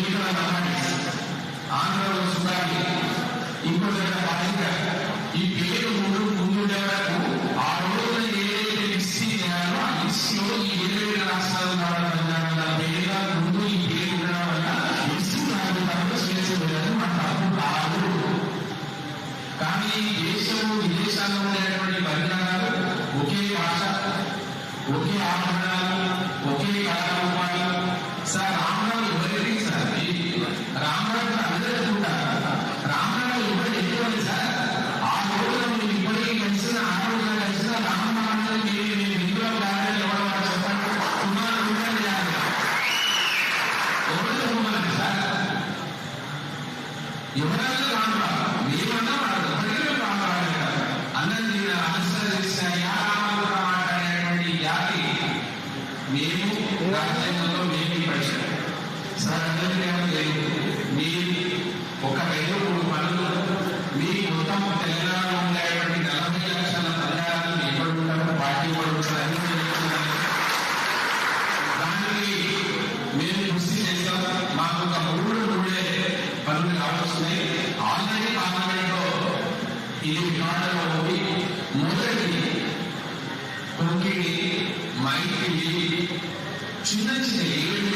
ఇక్కడ నమాడీస్ ఆంధ్రలో సుగాలి చిన్న చిన్న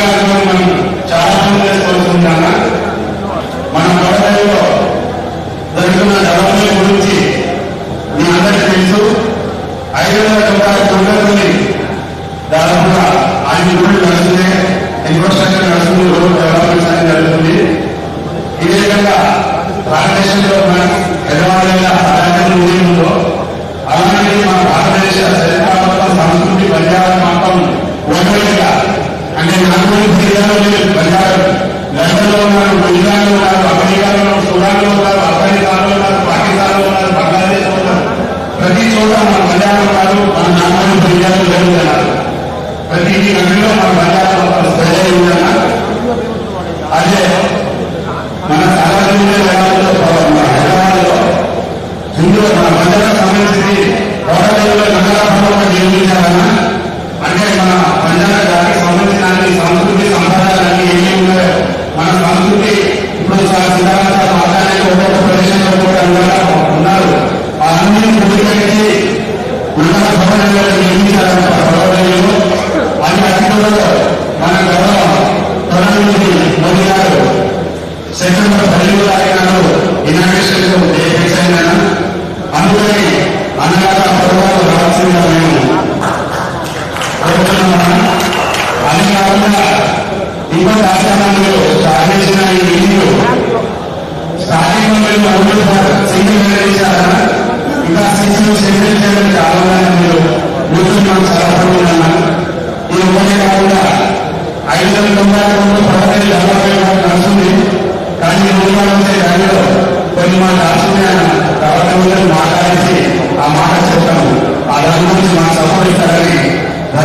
కార్యక్రమాలు మనం చాలా పనులు చేసుకోవాల్సి ఉంటానా ఐదు వందల తొంభై సందర్భంలో దాదాపుగా ఐదు రోడ్లు నడుస్తుంది ఇన్ఫ్రాస్ట్రక్చర్ నడుస్తుంది రోడ్ డెవలప్మెంట్ అనేది జరుగుతుంది ఈ విధంగా భారతదేశంలో మన నేను అనుభవం జిల్లాలో లేదు. బంగారం. లండన్లో ఉన్నారు గుజరాత్లో ఉన్నారు అమెరికాలో సుడాన్లో ఉన్నారు ఆఫ్ఘనిస్తాన్లో ఉన్నారు పాకిస్తాన్లో అదే మన సాధారణ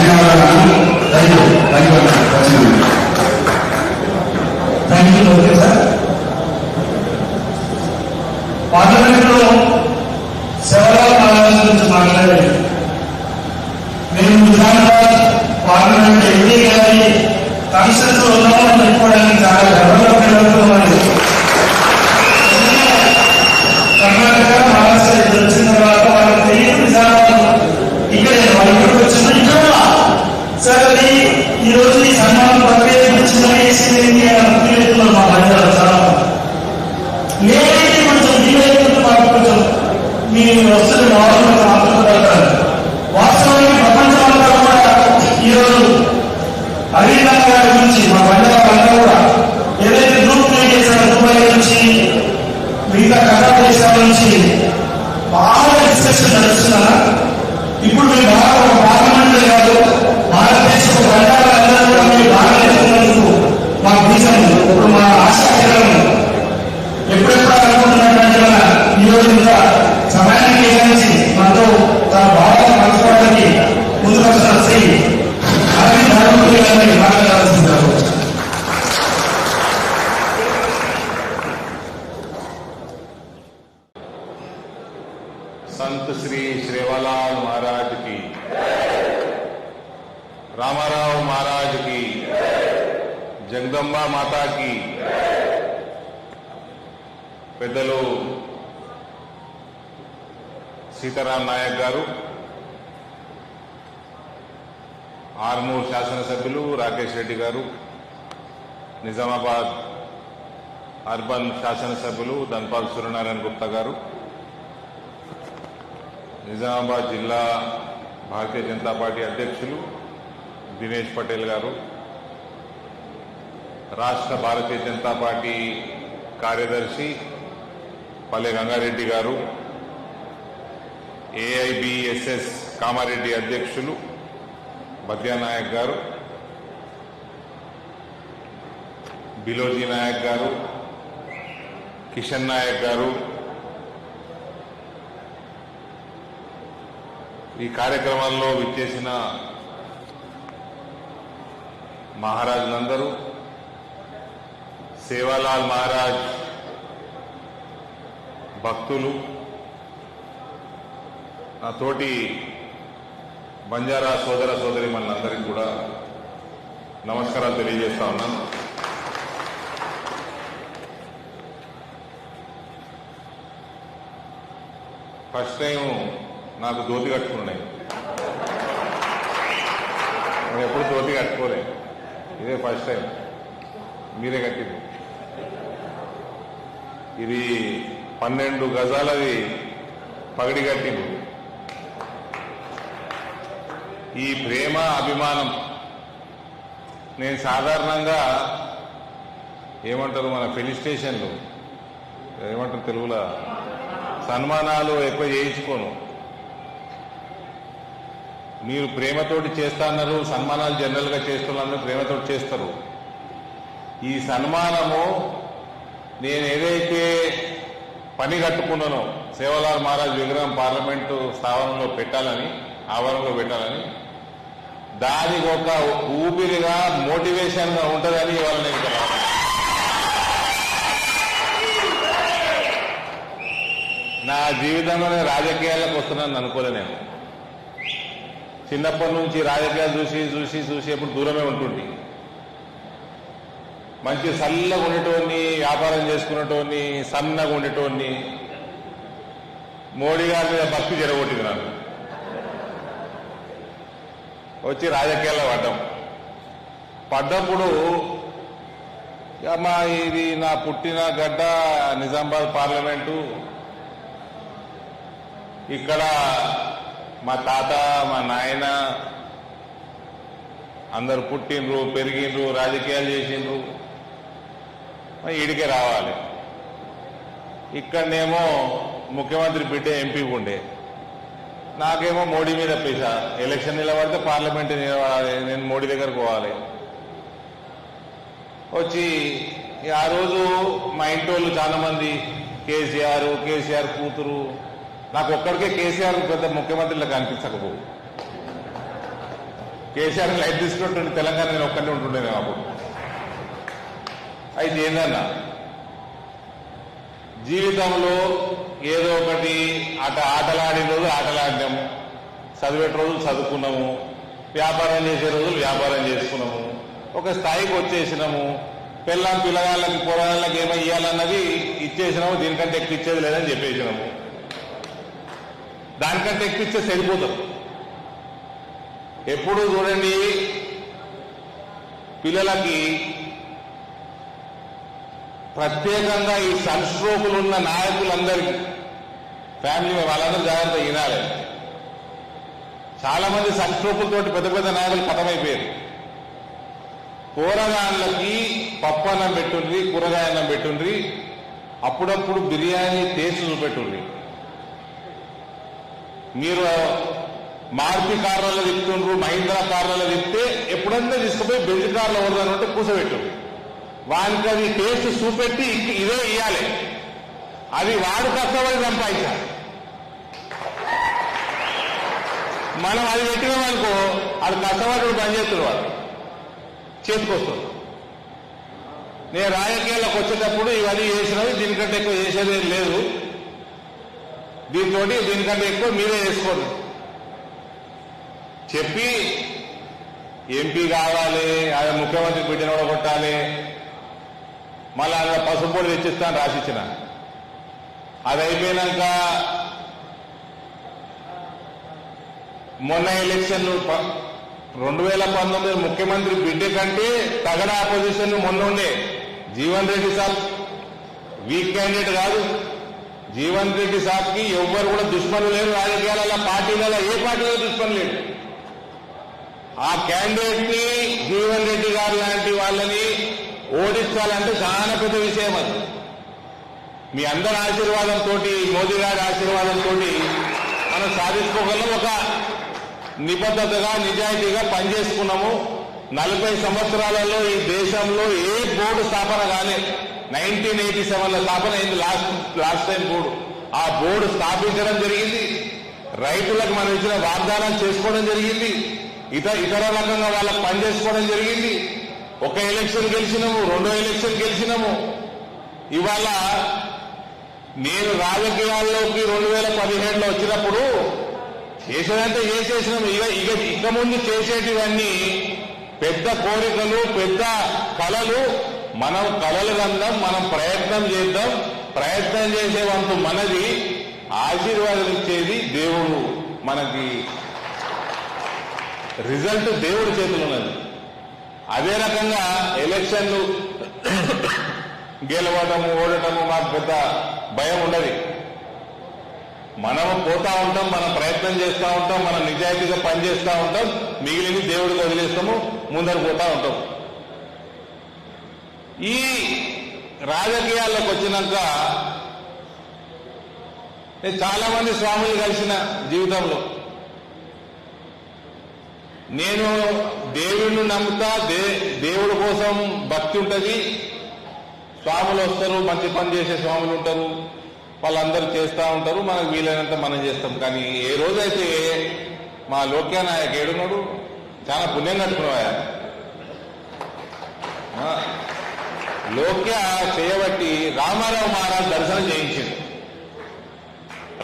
Gracias. సీతారాం నాయక్ గారు ఆర్మూర్ శాసనసభ్యులు రాకేష్ రెడ్డి గారు నిజామాబాద్ అర్బన్ శాసనసభ్యులు ధన్పాల్ సూర్యనారాయణ గుప్తా గారు నిజామాబాద్ జిల్లా భారతీయ జనతా పార్టీ అధ్యక్షులు దినేష్ పటేల్ గారు రాష్ట్ర భారతీయ జనతా పార్టీ కార్యదర్శి పల్లె రంగారెడ్డి గారు ఏఐబిఎస్ఎస్ కామారెడ్డి అధ్యక్షులు బద్యానాయక్ గారు బిలోజీ నాయక్ గారు కిషన్ నాయక్ గారు. ఈ కార్యక్రమాల్లో విచ్చేసిన మహారాజులందరూ సేవాలాల్ మహారాజ్ భక్తులు నా తోటి బంజారా సోదర సోదరి మనందరికీ కూడా నమస్కారాలు తెలియజేస్తా ఉన్నాను ఫస్ట్ టైం నాకు జ్యోతి కట్టుకున్నాయి. నేను ఎప్పుడు జోతి కట్టుకోలే. ఇదే ఫస్ట్ టైం. మీరే కట్టింది ఇది పన్నెండు గజాలది పగడి కట్టింది ఈ ప్రేమ అభిమానం. నేను సాధారణంగా ఏమంటారు మన పెళ్ళి స్టేషన్లు ఏమంటారు తెలుగులో? సన్మానాలు ఎక్కువ చేయించుకోను. మీరు ప్రేమతోటి చేస్తాన్నారు సన్మానాలు జనరల్గా చేస్తున్నారు ప్రేమతోటి చేస్తారు. ఈ సన్మానము నేను ఏదైతే పని కట్టుకున్నానో సేవలాల్ మహారాజ్ విగ్రహం పార్లమెంటు స్థావరంలో పెట్టాలని ఆవరణలో పెట్టాలని దానికి ఒక ఊపిరిగా మోటివేషన్గా ఉంటుందని ఇవాళ నేను నా జీవితంలో రాజకీయాలకు వస్తున్నాను అనుకోలే నేను. చిన్నప్పటి నుంచి రాజకీయాలు చూసి చూసి చూసి ఎప్పుడు దూరమే ఉంటుంది మంచి చల్లగా ఉండేటోని వ్యాపారం చేసుకునేటోని సన్నగా ఉండేటోని మోడీ గారి మీద భక్తి జరగొట్టింది నాకు వచ్చి రాజకీయాల్లో పడ్డాం. పడ్డప్పుడు ఇక మా ఇది నా పుట్టిన గడ్డ నిజామాబాద్ పార్లమెంటు. ఇక్కడ మా తాత మా నాయన అందరు పుట్టిండ్రు పెరిగిండ్రు రాజకీయాలు చేసిండ్రు. ఇడికే ఈడికే రావాలి. ఇక్కడనేమో ముఖ్యమంత్రి బిడ్డ ఎంపీ ఉండే. నాకేమో మోడీ మీద పేసా. ఎలక్షన్ నిలబడితే పార్లమెంట్ నిలబడాలి. నేను మోడీ దగ్గరకు పోవాలి. వచ్చి ఆ రోజు మా ఇంటి వాళ్ళు చాలా మంది కేసీఆర్ కేసీఆర్ కూతురు. నాకు ఒక్కడికే కేసీఆర్ పెద్ద ముఖ్యమంత్రిలో కనిపించకపో. కేసీఆర్ లైట్ తీసుకుంటుండే తెలంగాణ నేను ఒక్కడే ఉంటుండే నేను అప్పుడు అయితే ఏందన్నా? జీవితంలో ఏదో ఒకటి ఆట ఆటలాడిన రోజు ఆటలాడినాము చదివే రోజులు చదువుకున్నాము. వ్యాపారం చేసే రోజులు వ్యాపారం చేసుకున్నాము. ఒక స్థాయికి వచ్చేసినాము. పిల్లం పిల్లగాళ్ళకి పోరాళ్ళకి ఏమో ఇవ్వాలన్నది ఇచ్చేసినాము. దీనికంటే ఎక్కువ ఇచ్చేది లేదని చెప్పేసినాము. దానికంటే ఎక్కువ ఇచ్చే సరిపోతాం ఎప్పుడు చూడండి పిల్లలకి ప్రత్యేకంగా ఈ సన్స్ట్రోకులు ఉన్న నాయకులందరికీ ఫ్యామిలీ వాళ్ళందరూ జాగ్రత్త వినాలి. చాలా మంది సంక్షోభంతో పెద్ద పెద్ద నాయకులు పతమైపోయారు కూరగాయలకి పప్పు అన్నం పెట్టుండ్రి కూరగాయ అన్నం పెట్టుండ్రి అప్పుడప్పుడు బిర్యానీ టేస్ట్ చూపెట్టుండ్రి. మీరు మార్పి కార్లలో తిప్పుతుండ్రు మహీంద్రా కార్లలో తిప్పితే ఎప్పుడంతా తీసుకుపోయి బెంజ్ కార్లో వరదనంటే కూసబెట్టు వానికి అది టేస్ట్ చూపెట్టి ఇదే ఇవ్వాలి అది వాడు కష్టపడి సంపాదించాలి. మనం అది పెట్టినామనుకో అది కష్టపడి పనిచేస్తున్నారు వాడు చేతికొస్తుంది నేను రాజకీయాల్లోకి వచ్చేటప్పుడు ఇవన్నీ చేసినవి దీనికంటే ఎక్కువ చేసేది లేదు. దీంతో దీనికంటే ఎక్కువ మీరే చేసుకోండి. చెప్పి ఎంపీ కావాలి ఆయన ముఖ్యమంత్రి బిడ్డను కొట్టాలి మళ్ళీ ఆయన పసుపు పొడి తెచ్చిస్తాను రాసిచ్చిన. అది అయిపోయినాక మొన్న ఎలక్షన్ రెండు వేల పంతొమ్మిది ముఖ్యమంత్రి బిడ్డ కంటే తగడ ఆపోజిషన్ మొన్న ఉండే జీవన్ రెడ్డి సాబ్ వీక్ క్యాండిడేట్ కాదు. జీవన్ రెడ్డి సాబ్కి ఎవ్వరు కూడా దుష్మనులు లేరు. రాజకీయాలలో పార్టీలలో ఏ పార్టీలో దుష్మను లేడు ఆ క్యాండిడేట్ని జీవన్ రెడ్డి గారు లాంటి వాళ్ళని ఓడించాలంటే చాలా పెద్ద విషయం అది. మీ అందరి ఆశీర్వాదంతో మోదీ గారి ఆశీర్వాదంతో మనం సాధించుకోగలం. ఒక నిబద్ధతగా నిజాయితీగా పనిచేసుకున్నాము. నలభై సంవత్సరాలలో ఈ దేశంలో ఏ బోర్డు స్థాపన కానీ నైన్టీన్ ఎయిటీ సెవెన్లో స్థాపన అయింది లాస్ట్ లాస్ట్ టైం బోర్డు. ఆ బోర్డు స్థాపించడం జరిగింది. రైతులకు మనం ఇచ్చిన వాగ్దానం చేసుకోవడం జరిగింది. ఇతర ఇతర రకంగా వాళ్ళకి పనిచేసుకోవడం జరిగింది. ఒక ఎలక్షన్ గెలిచినాము రెండో ఎలక్షన్ గెలిచినాము. ఇవాళ నేను రాజకీయాల్లోకి రెండు వేల పదిహేడులో వచ్చినప్పుడు చేసేదంతా చేసేసినాము ఇక ఇక ఇక ముందు చేసేటివన్నీ పెద్ద కోరికలు పెద్ద కళలు మనం కళలు కందాం మనం ప్రయత్నం చేద్దాం. ప్రయత్నం చేసేవంతు మనది. ఆశీర్వాదం ఇచ్చేది దేవుడు మనకి. రిజల్ట్ దేవుడి చేతులు ఉన్నది. అదే రకంగా ఎలక్షన్లు గెలవటము ఓడటము మాకు పెద్ద భయం ఉండదు. మనం పోతా ఉంటాం మనం ప్రయత్నం చేస్తూ ఉంటాం మనం నిజాయితీగా పనిచేస్తూ ఉంటాం మిగిలిన దేవుడికి వదిలేస్తాము ముందర పోతా ఉంటాం. ఈ రాజకీయాల్లోకి వచ్చినాక నేను చాలా మంది స్వాములు కలిసిన జీవితంలో నేను దేవుణ్ణి నమ్ముతా దే దేవుడి కోసం భక్తి ఉంటుంది స్వాములు వస్తారు మంచి పని చేసే స్వాములు ఉంటారు వాళ్ళందరూ చేస్తూ ఉంటారు మనకు వీలైనంత మనం చేస్తాం. కానీ ఏ రోజైతే మా లోక్యా నాయక్ ఏడున్నాడు చాలా పుణ్యం కట్టుకున్నావా ఆ, లోక్య చేయబట్టి రామారావు మహారాజ్ దర్శనం చేయించింది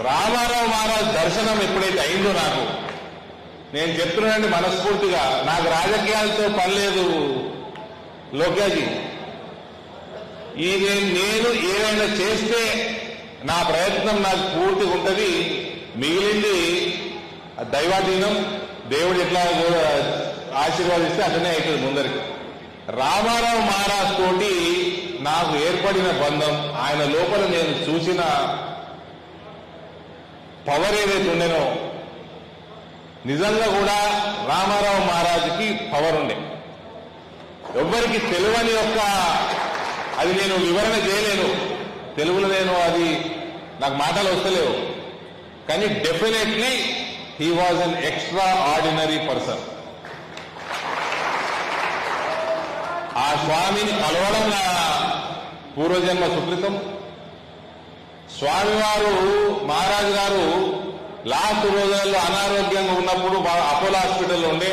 రామారావు మహారాజ్ దర్శనం ఎప్పుడైతే అయిందో నాకు నేను చెప్తున్నానండి మనస్ఫూర్తిగా నాకు రాజకీయాలతో పని లేదు లోక్యాజీ. ఈ నేను నేను ఏదైనా చేస్తే నా ప్రయత్నం నాకు పూర్తిగా ఉంటుంది. మిగిలింది దైవాధీనం దేవుడు ఎట్లా ఆశీర్వాదిస్తే అట్లనే అవుతుంది ముందరికి. రామారావు మహారాజ్ తోటి నాకు ఏర్పడిన బంధం ఆయన లోపల నేను చూసిన పవర్ ఏదైతే ఉండేనో నిజంగా కూడా రామారావు మహారాజుకి పవర్ ఉండే. ఎవ్వరికి తెలియని యొక్క అది నేను వివరణ చేయలేను. తెలుగులో నేను అది నాకు మాటలు వస్తలేవు. కానీ definitely he was an extraordinary person ఆ స్వామిని కలవడం నా పూర్వజన్మ సుకృతం. స్వామివారు మహారాజు గారు లాస్ట్ రోజుల్లో అనారోగ్యంగా ఉన్నప్పుడు అపోలో హాస్పిటల్లో ఉండే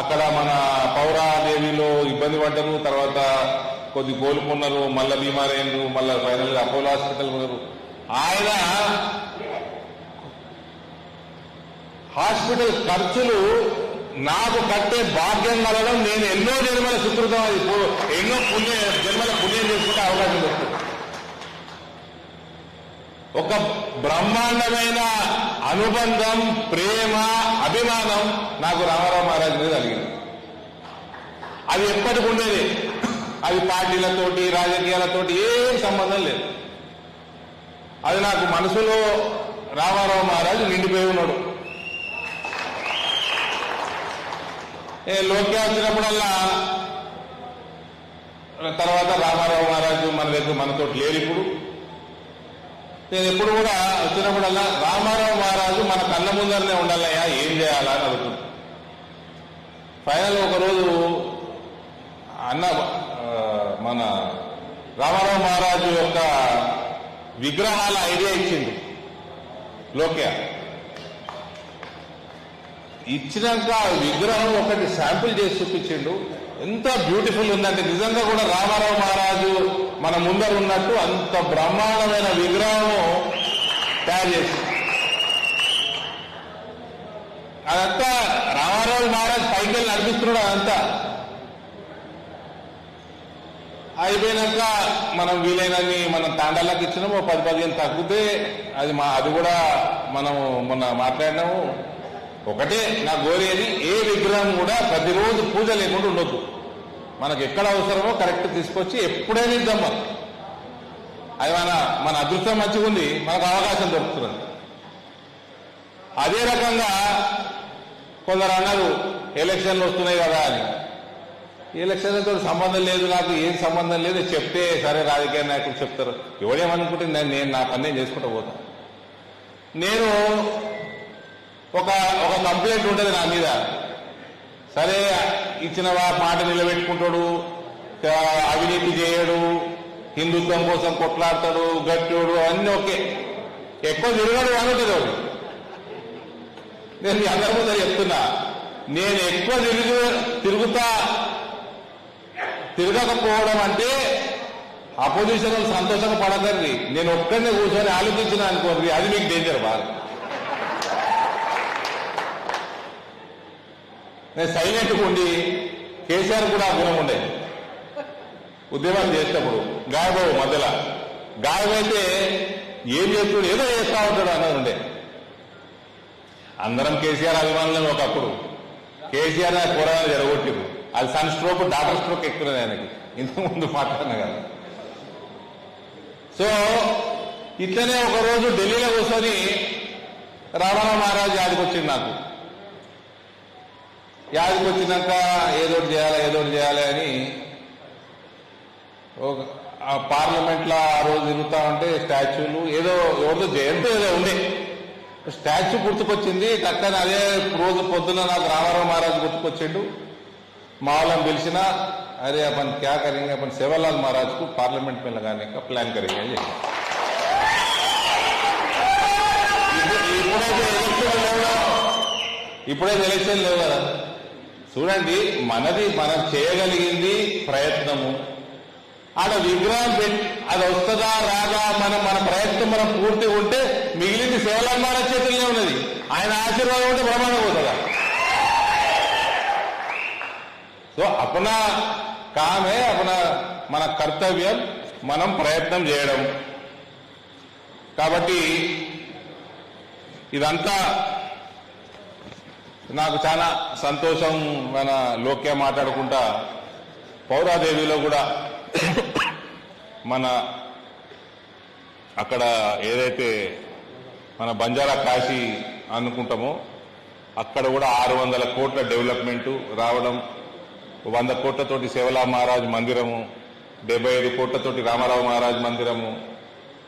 అక్కడ మన పౌరాదేవిలో ఇబ్బంది పడ్డను తర్వాత కొద్ది కోలుకున్నారు మళ్ళా బీమారైనరు మళ్ళా ఫైనల్గా అపోలో హాస్పిటల్ ఉన్నారు ఆయన హాస్పిటల్ ఖర్చులు నాకు కట్టే భాగ్యం కలడం నేను ఎన్నో జన్మల సుకృతం అది. ఎన్నో పుణ్య జన్మల పుణ్యం చేసుకుంటే అవకాశం దొరుకుతుంది. ఒక బ్రహ్మాండమైన అనుబంధం ప్రేమ అభిమానం నాకు రామారావు మహారాజ్ మీద కలిగింది. అది ఎప్పటికి ఉండేది. అది పార్టీలతోటి రాజకీయాలతోటి ఏం సంబంధం లేదు. అది నాకు మనసులో రామారావు మహారాజు నిండిపోయి ఉన్నాడు. ఏ లోకే వచ్చినప్పుడల్లా తర్వాత రామారావు మహారాజు మన దగ్గర మనతో లేరు ఇప్పుడు. నేను ఎప్పుడు కూడా వచ్చినప్పుడల్లా రామారావు మహారాజు మన కళ్ళ ముందరనే ఉండాలయ్యా ఏం చేయాలా అని అడుగుతుంది ఫైనల్ ఒకరోజు అన్న మన రామారావు మహారాజు యొక్క విగ్రహాల ఐడియా ఇచ్చింది లోకే. ఇచ్చినాక విగ్రహం ఒకటి శాంపిల్ చేసి చూపించిండు. ఎంత బ్యూటిఫుల్ ఉందంటే నిజంగా కూడా రామారావు మహారాజు మన ముందర ఉన్నట్టు అంత బ్రహ్మాండమైన విగ్రహము తయారు చేసి. అదంతా రామారావు మహారాజ్ పైకి వెళ్ళి నడిపిస్తున్నాడు అదంతా. అయిపోయినాక మనం వీలైనన్ని మనం తాండాలకు ఇచ్చినాము పది పదిహేను తగ్గితే అది మా అది కూడా మనము మొన్న మాట్లాడినాము. ఒకటే నా గోరేది ఏ విగ్రహం కూడా ప్రతిరోజు పూజ లేకుండా ఉండొద్దు. మనకు ఎక్కడ అవసరమో కరెక్ట్ తీసుకొచ్చి ఎప్పుడైనా ఇద్దాం. మనం అది మన మన అదృష్టం మంచిగా ఉంది మనకు అవకాశం దొరుకుతుంది. అదే రకంగా కొందరు అన్నారు ఎలక్షన్లు వస్తున్నాయి కదా అని. ఎలక్షన్లతో సంబంధం లేదు నాకు ఏం సంబంధం లేదు చెప్తే సరే రాజకీయ నాయకులు చెప్తారు. ఎవడేమనుకుంటే నేను నేను నా పని నేను చేసుకుంటూ పోతాను నేను ఒక ఒక కంప్లైంట్ ఉంటుంది నా మీద. సరే ఇచ్చిన మాట నిలబెట్టుకుంటాడు అవినీతి చేయడు హిందుత్వం కోసం కొట్లాడతాడు గట్టోడు అన్నీ ఓకే. ఎక్కువ తిరగడు అనుకుంటుంది వాడు. నేను అందరి ముందర చెప్తున్నా. నేను ఎక్కువ తిరుగు తిరుగుతా తిరగకపోవడం అంటే అపోజిషన్ వాళ్ళు సంతోషంగా పడకండి. నేను ఒక్కడినే కూర్చొని ఆలోచించిన అనుకోండి అది మీకు డేంజర్ బాగా. నేను సైలెంట్గా ఉండి కేసీఆర్ కూడా ఆ గుణం ఉండేది ఉద్యమాలు చేసేటప్పుడు గాయబాబు మధ్యలో. గాయమైతే ఏం చేస్తాడు ఏదో చేస్తా ఉంటాడు అన్నది ఉండే. అందరం కేసీఆర్ అభిమానులను ఒకప్పుడు. కేసీఆర్ నా కూరగాయలు జరగొట్టిరు అది సన్ స్ట్రోక్ డాటర్ స్ట్రోక్ ఎక్కువ ఆయనకి. ఇంతకు ముందు మాట్లాడిన కదా. సో ఇట్లనే ఒకరోజు ఢిల్లీలో కూర్చొని రావణ మహారాజ్ యాదికి వచ్చింది నాకు. యాదికి వచ్చినాక ఏదో ఒకటి చేయాలి ఏదో చేయాలి అని ఒక ఆ ఆ రోజు తిరుగుతా ఉంటే స్టాచ్యూలు ఏదో ఎవరిదో జయంతి ఏదో ఉండే. స్టాచ్యూ గుర్తుకొచ్చింది కక్కని అదే రోజు పొద్దున నాకు రామారావు మహారాజు గుర్తుకొచ్చిండు. మా వాళ్ళని పిలిచిన అరే अपन क्या करेंगे अपन सेवालाल महाराज को पार्लियामेंट में लगाने का प्लान करेंगे అని చెప్పి. ఇప్పుడు- ఇప్పుడైతే ఎలక్షన్ లేవు ఇప్పుడైతే ఎలక్షన్ లేవు కదా చూడండి మనది మనం చేయగలిగింది ప్రయత్నము ఆడ విగ్రహం పెట్టి అది వస్తుందా రాదా మనం మన ప్రయత్నం మనం పూర్తి ఉంటే మిగిలింది శివలంబాల చేతుల్లో ఉన్నది ఆయన ఆశీర్వాదం ఉంటే బ్రహ్మాండం పోతుందా సో అపనా కామే అపన మన కర్తవ్యం మనం ప్రయత్నం చేయడం. కాబట్టి ఇదంతా నాకు చాలా సంతోషం మన లోక్య మాట్లాడుకుంటా. పౌరాదేవిలో కూడా మన అక్కడ ఏదైతే మన బంజారా కాశీ అనుకుంటామో అక్కడ కూడా ఆరు వందల కోట్ల డెవలప్మెంట్ రావడం వంద కోట్లతోటి శివలా మహారాజ్ మందిరము డెబ్బై ఐదు కోట్లతోటి రామారావు మహారాజ్ మందిరము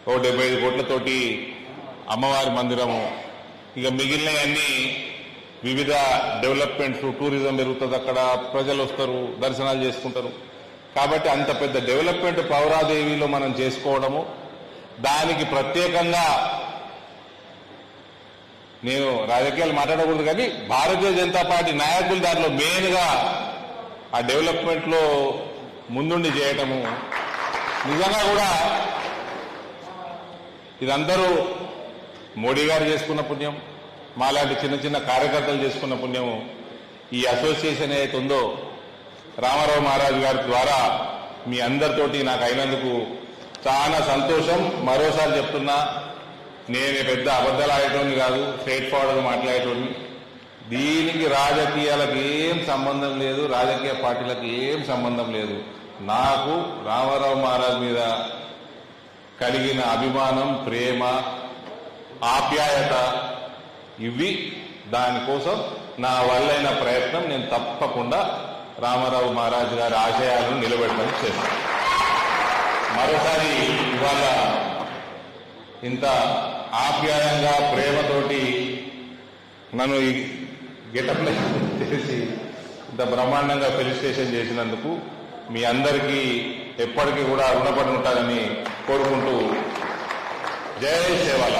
ఓ డెబ్బై ఐదు కోట్లతోటి అమ్మవారి మందిరము. ఇక మిగిలినవన్నీ వివిధ డెవలప్మెంట్స్ టూరిజం పెరుగుతుంది అక్కడ ప్రజలు వస్తారు దర్శనాలు చేసుకుంటారు. కాబట్టి అంత పెద్ద డెవలప్మెంట్ పౌరాదేవిలో మనం చేసుకోవడము. దానికి ప్రత్యేకంగా నేను రాజకీయాలు మాట్లాడకూడదు కానీ భారతీయ జనతా పార్టీ నాయకులు దాంట్లో మెయిన్గా ఆ డెవలప్మెంట్లో ముందుండి చేయటము. నిజంగా కూడా ఇదందరూ మోడీ గారు చేసుకున్న పుణ్యం మాలాంటి చిన్న చిన్న కార్యకర్తలు చేసుకున్న పుణ్యము. ఈ అసోసియేషన్ ఏదైతే ఉందో రామారావు మహారాజు గారి ద్వారా మీ అందరితోటి నాకు అయినందుకు చాలా సంతోషం. మరోసారి చెప్తున్నా నేను పెద్ద అబద్ధాలు ఆడేటోని కాదు స్ట్రేట్ ఫార్వర్డ్గా మాట్లాడేటోని దీనికి రాజకీయాలకు ఏం సంబంధం లేదు రాజకీయ పార్టీలకు ఏం సంబంధం లేదు. నాకు రామారావు మహారాజ్ మీద కలిగిన అభిమానం ప్రేమ ఆప్యాయత ఇవి దానికోసం నా వల్లైన ప్రయత్నం నేను తప్పకుండా రామారావు మహారాజ్ గారి ఆశయాలను నిలబెట్టడం చేస్తాను. మరోసారి ఇవాళ ఇంత ఆప్యాయంగా ప్రేమతోటి నన్ను గెటప్లై చేసి ఇంత బ్రహ్మాండంగా ఫెలిసిటేషన్ చేసినందుకు మీ అందరికీ ఎప్పటికీ కూడా రుణపడి ఉంటారని కోరుకుంటూ జయ సేవల